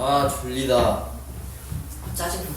아 졸리다. 짜증나.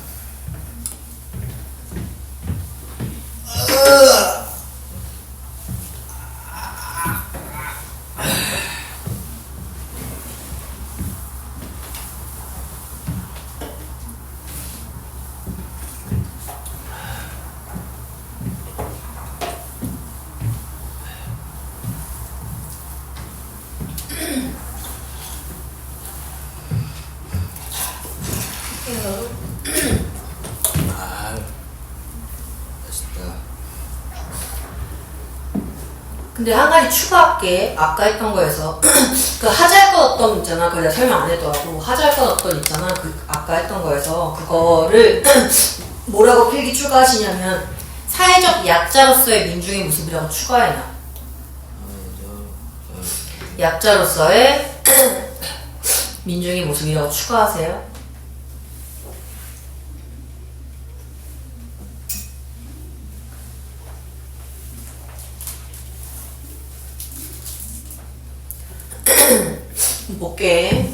근데 한 가지 추가할게. 아까 했던 거에서 그 하자할 건 어떤 있잖아. 내가 설명 안 해도하고 하자할 건 어떤 있잖아. 그 아까 했던 거에서 그거를 뭐라고 필기 추가하시냐면 사회적 약자로서의 민중의 모습이라고 추가해놔. 약자로서의 민중의 모습이라고 추가하세요. 볼게.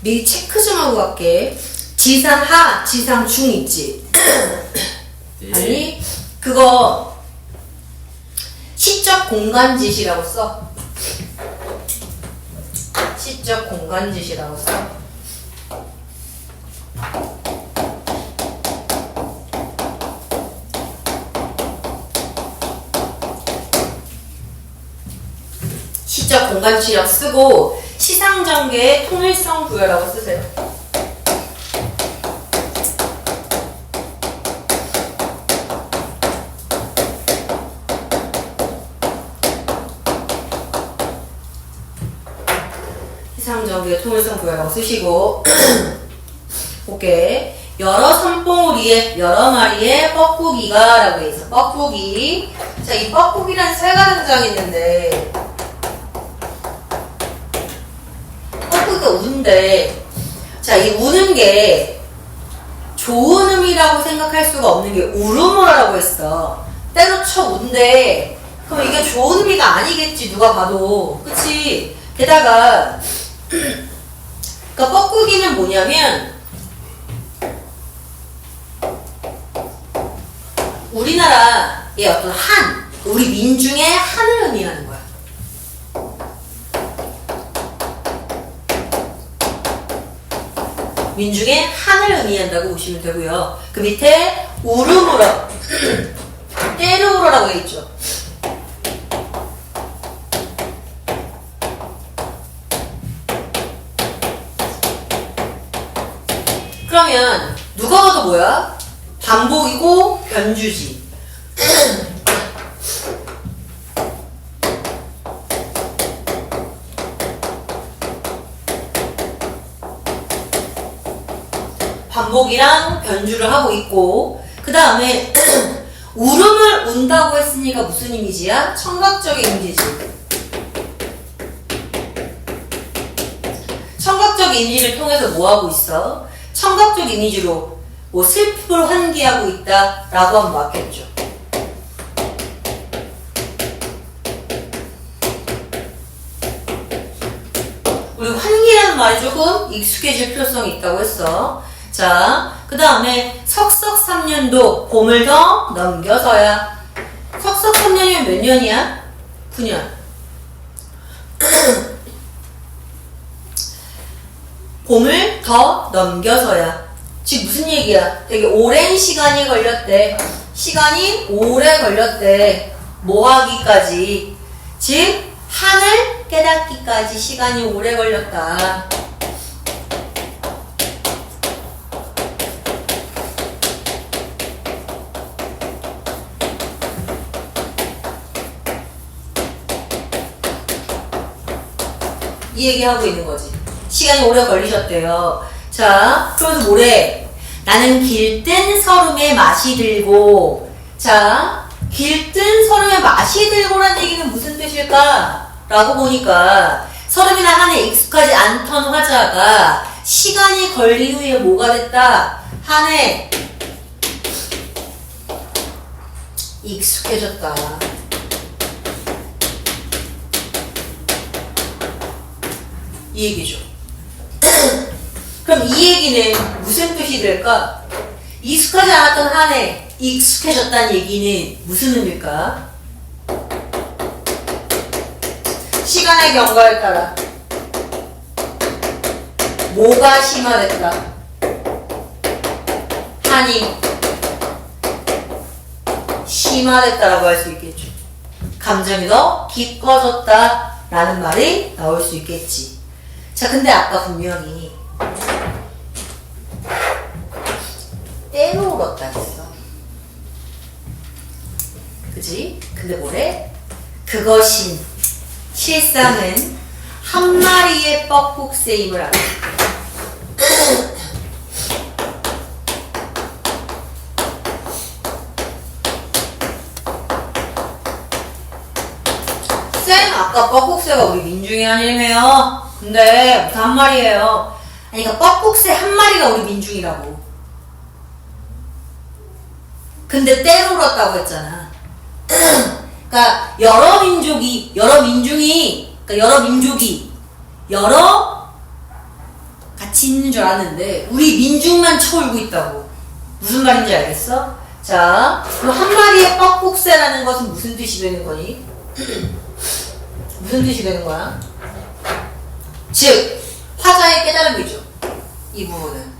미리 체크 좀 하고 갈게. 지상 하, 지상 중 있지? 네. 아니, 그거 시적 공간짓이라고 써. 시적 공간짓이라고 써. 시적 공간지력 쓰고 시상 전개의 통일성 부여라고 쓰세요. 시상 전개의 통일성 부여라고 쓰시고 오케이. 여러 산봉우리에 여러 마리의 뻐꾸기가 라고 돼 있어. 뻐꾸기. 자, 이 뻐꾸기라는 새가 등장했는데 뻐꾸기가 우는데 자, 이 우는 게 좋은 의미라고 생각할 수가 없는 게 울음어라고 했어. 때려쳐 운데 그럼 이게 좋은 의미가 아니겠지 누가 봐도 그치? 게다가 그러니까 뻐꾸기는 뭐냐면 우리나라의 어떤 한 우리 민중의 한을 의미하는 거야. 민중의 한을 의미한다고 보시면 되고요. 그 밑에 우르무러, 때르우러라고 돼 있죠. 그러면 누가 봐도 뭐야? 반복이고 변주지. 반복이랑 변주를 하고 있고 그 다음에 울음을 운다고 했으니까 무슨 이미지야? 청각적인 이미지지. 청각적 이미지를 통해서 뭐 하고 있어? 청각적 이미지로 뭐 슬픔을 환기하고 있다 라고 하면 맞겠죠. 우리 환기라는 말이 조금 익숙해질 필요성이 있다고 했어. 자, 그 다음에 석석 3년도 봄을 더 넘겨서야. 석석 3년이면 몇 년이야? 9년. 봄을 더 넘겨서야. 즉 무슨 얘기야? 되게 오랜 시간이 걸렸대. 시간이 오래 걸렸대. 뭐 하기까지. 즉 하늘 깨닫기까지 시간이 오래 걸렸다. 이 얘기하고 있는 거지. 시간이 오래 걸리셨대요. 자, 그래서 뭐래? 나는 길뜬 설움에 맛이 들고, 자, 길뜬 설움에 맛이 들고라는 얘기는 무슨 뜻일까? 라고 보니까, 설움이나 한에 익숙하지 않던 화자가 시간이 걸린 후에 뭐가 됐다? 한에 익숙해졌다. 이 얘기죠. 그럼 이 얘기는 무슨 뜻이 될까? 익숙하지 않았던 한 해 익숙해졌다는 얘기는 무슨 의미일까? 시간의 경과에 따라 뭐가 심화됐다? 한이 심화됐다라고 할 수 있겠죠. 감정이 더 깊어졌다라는 말이 나올 수 있겠지. 자, 근데 아까 분명히 때로 울었다 했어. 그지? 근데 뭐래? 그것인 실상은 한 마리의 뻐국새임을 알아. 쌤, 아까 뻐국새가 우리 민중이 아니래요. 근데 무슨 한 마리예요? 아니, 그러니까 뻐국새 한 마리가 우리 민중이라고. 근데 때로 울었다고 했잖아. 그러니까 여러 민족이 여러 민중이 그러니까 여러 민족이 여러 같이 있는 줄 아는데 우리 민중만 쳐울고 있다고. 무슨 말인지 알겠어? 자, 그럼 한 마리의 뻐국새라는 것은 무슨 뜻이 되는 거니? 무슨 뜻이 되는 거야? 즉, 화자의 깨달음이죠. 이 부분은.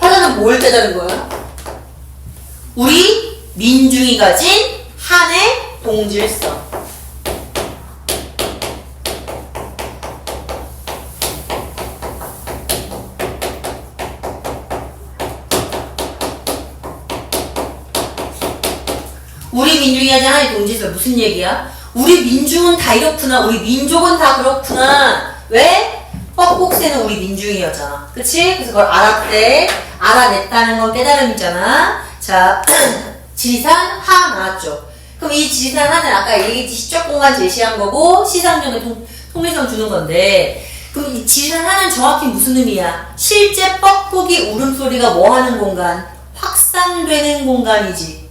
화자는 뭘 깨달은 거야? 우리 민중이 가진 한의 동질성. 우리 민중이 가진 한의 동질성 무슨 얘기야? 우리 민중은 다 이렇구나. 우리 민족은 다 그렇구나. 왜? 뻐국새는 우리 민중이었잖아. 그치? 그래서 그걸 알았대. 알아냈다는 건 깨달음이잖아. 자, 지리산 하 나왔죠. 그럼 이 지리산 하는 아까 얘기했지 시적 공간 제시한 거고 시상적인 통, 통일성 주는 건데 그럼 이 지리산 하는 정확히 무슨 의미야? 실제 뻐국이 울음소리가 뭐 하는 공간? 확산되는 공간이지.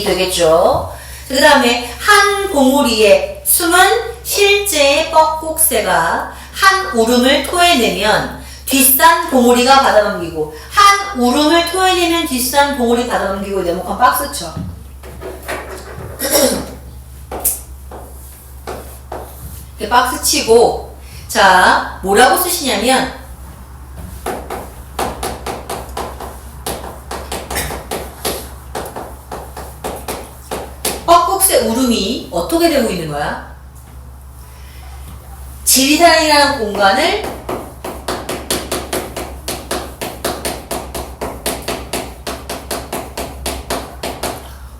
이 되겠죠. 그 다음에 한 봉우리에 숨은 실제의 뻐국새가 한 울음을 토해내면 뒷산 봉우리가 받아넘기고 한 울음을 토해내면 뒷산 봉우리 받아넘기고 네모칸 박스 쳐. 이렇게 박스 치고 자 뭐라고 쓰시냐면 뻐국새 울음이 어떻게 되고 있는 거야? 지리산이라는 공간을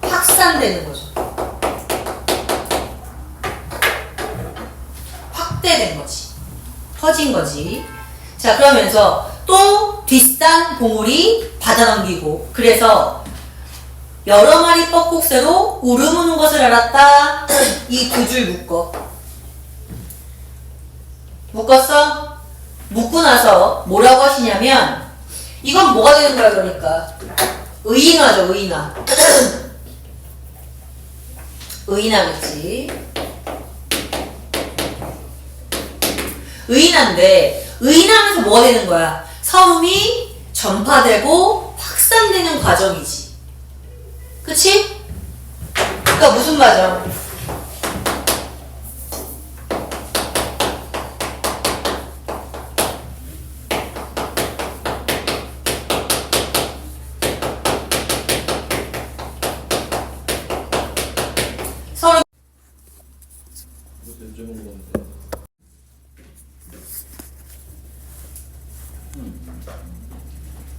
확산되는 거죠. 확대된 거지. 퍼진 거지. 자, 그러면서 또 뒷산 봉우리 받아넘기고, 그래서 여러 마리 뻐국새로 울음 우는 것을 알았다. 이 두 줄 묶어. 묶었어? 묶고 나서 뭐라고 하시냐면, 이건 뭐가 되는 거야, 그러니까. 의인화죠, 의인화. 의인화겠지. 의인화인데, 의인하면서 뭐가 되는 거야? 서움이 전파되고 확산되는 과정이지. 그치? 그러니까 무슨 과정?